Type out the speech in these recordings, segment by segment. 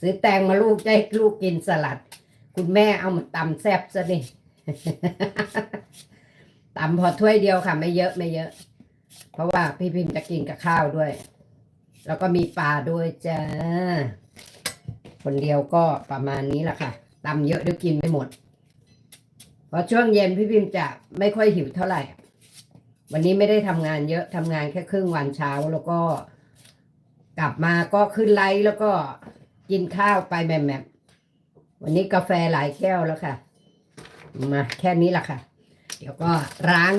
ซื้อแตงมาลูกจะให้ลูกกินสลัด คุณแม่เอามาตำแซ่บซะนี่ตำพอถ้วยเดียวค่ะ ไม่เยอะไม่เยอะ เพราะว่าพี่พิมพ์จะกินกับข้าวด้วย แล้วก็มีปลาด้วยจ้าคนเดียวก็ประมาณนี้แหละค่ะตำเยอะเดี๋ยวกินไม่หมดเพราะช่วงเย็นพี่พิมพ์จะไม่ค่อยหิวเท่าไหร่ วันนี้ไม่ได้ทำงานเยอะทำงานแค่ครึ่งวันเช้าแล้วก็กลับมาก็ขึ้นไลฟ์แล้วก็ กินข้าวไปแหมมๆวันนี้กาแฟหลายแก้วแล้วค่ะ มาแค่นี้ละค่ะ เดี๋ยวก็ล้าง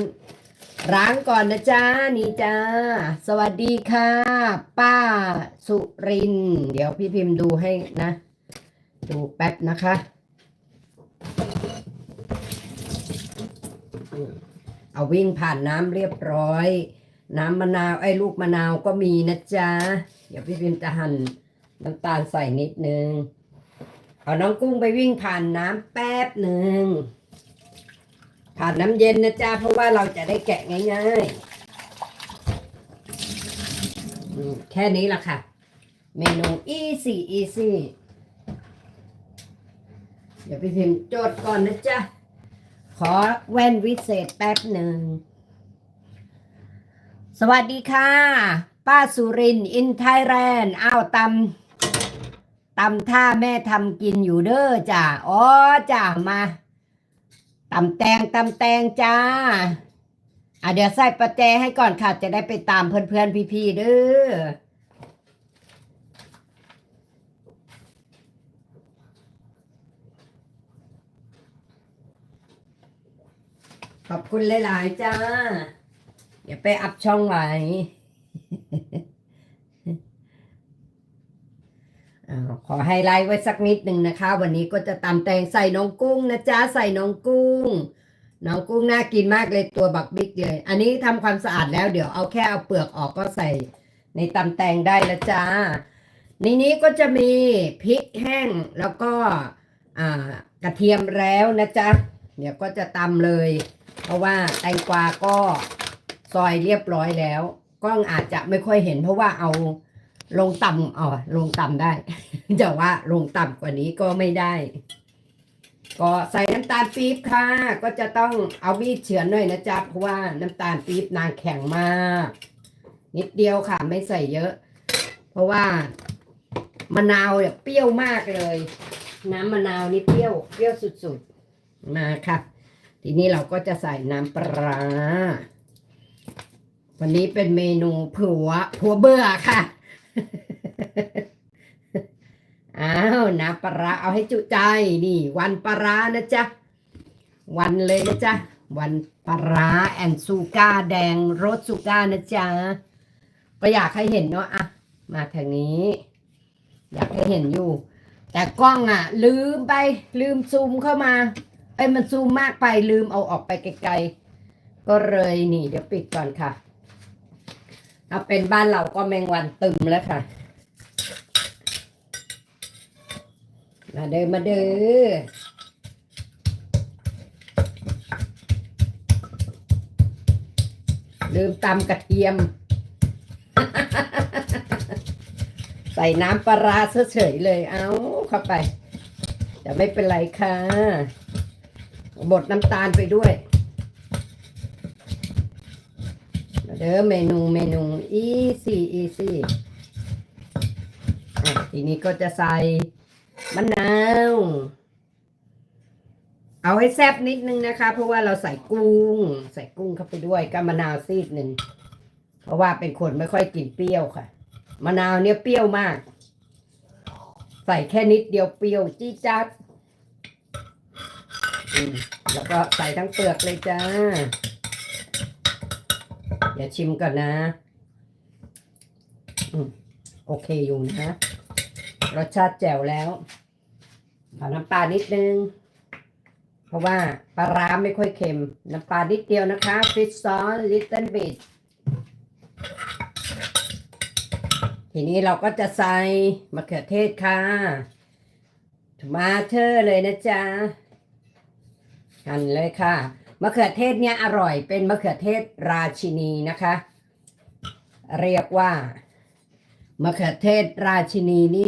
ล้างก่อนนะจ้านี่จ้า สวัสดีค่ะ ป้าสุริน เดี๋ยวพี่พิมพ์ดูให้นะ ดูแป๊บนะคะเอาวิ่งผ่านน้ำเรียบร้อย น้ำมะนาวไอ้ลูกมะนาวก็มีนะจ๊ะ เดี๋ยวพี่พิมจะหั่น น้ำตาลใส่นิดนึง เอาน้องกุ้งไปวิ่งผ่านน้ำแป๊บหนึ่ง ผ่านน้ำเย็นนะจ๊ะเพราะว่าเราจะได้แกะง่ายๆ แค่นี้ละค่ะ เมนู easy easy เดี๋ยวพี่พิมพ์โจทย์ก่อนนะจ๊ะ ขอแว่นวิเศษแป๊บหนึ่ง สวัสดีค่ะ ป้าสุริน อินไทยแลนด์อ้าวตำ ตำท่าแม่ทำกินอยู่เด้อจ้าอ๋อจ้ามาตำแตงตำแตงจ้าอะเดี๋ยวใส่ประแจให้ก่อนค่ะ จะได้ไปตามเพื่อนๆพี่ๆเด้อขอบคุณหลาย ๆ จ้า เดี๋ยวไปอัพช่องไว้ อ้าว ขอไฮไลท์ไว้สักนิดหนึ่งนะคะ วันนี้ก็จะตำแตงใส่น้องกุ้งนะจ๊ะใส่น้องกุ้ง น้องกุ้งน่ากินมากเลยตัวบักบิ๊กเลย อันนี้ทำความสะอาดแล้วเดี๋ยวเอาแค่เอาเปลือกออกก็ใส่ในตำแตงได้ล้วจ้าในนี้ก็จะมีพริกแห้งแล้วก็กระเทียมแล้วนะจ๊ะเดี๋ยวก็จะตำเลย เพราะว่าแตงกวาก็ซอยเรียบร้อยแล้ว กล้องอาจจะไม่ค่อยเห็นเพราะว่าเอา ลงต่ำอ๋อลงต่ำได้จะว่าลงต่ำกว่านี้ก็ไม่ได้ ก็ใส่น้ำตาลปี๊บค่ะ ก็จะต้องเอามีดเฉือนหน่อยนะจ๊ะเพราะว่าน้ำตาลปี๊บนางแข็งมาก นิดเดียวค่ะ ไม่ใส่เยอะ เพราะว่ามะนาวเนี่ยเปรี้ยวมากเลย น้ำมะนาวนี่เปรี้ยวเปรี้ยวสุดๆมาค่ะ ทีนี้เราก็จะใส่น้ำปลาร้าวันนี้เป็นเมนูผัวผัวเบื่อค่ะ อ้าวน้ำปลาราเอาให้จุใจนี่ วันปลารานะจ๊ะ วันเลยนะจ๊ะ วันปลาราแอนซูก้าแดงรสซูก้านะจ๊ะก็อยากให้เห็นเนาะอะมาทางนี้ อยากให้เห็นอยู่ แต่กล้องอะลืมไปลืมซูมเข้ามาเอ้มันซูมมากไปลืมเอาออกไปไกลๆก็เลยนี่เดี๋ยวปิดก่อนค่ะ ถ้าเป็นบ้านเราก็แมงวันตึมแล้วค่ะ มาเดินมาเดินลืมตำกระเทียม ใส่น้ำปลาราเฉยเลย เอาเข้าไป แต่ไม่เป็นไรค่ะ บดน้ำตาลไปด้วยมา เด้อเมนูเมนู easy easy อ่ทีนี้ก็จะใส่มะนาว เอาให้แซ่บนิดนึงนะคะ เพราะว่าเราใส่กุ้ง ใส่กุ้งเข้าไปด้วยกับมะนาวซีดหนึ่งเพราะว่าเป็นคนไม่ค่อยกินเปรี้ยวค่ะ มะนาวเนี่ยเปรี้ยวมาก ใส่แค่นิดเดียวเปรี้ยวจี๊ดจัดแล้วก็ใส่ทั้งเปลือกเลยจ้า อย่าชิมก่อนนะอืมโอเคอยู่นะ รสชาติแจ่วแล้วเอน้ำปลานิดนึง เพราะว่าปลาร้าไม่ค่อยเค็ม น้ำปลานิดเดียวนะคะฟิชซอสลิตเติ้ลบิททีนี้เราก็จะใส่มะเขือเทศค่ะมาเธอร์เลยนะจ๊ะหั่นเลยค่ะ มะเขือเทศเนี่ยอร่อยเป็นมะเขือเทศราชินีนะคะ เรียกว่ามะเขือเทศราชินีนี่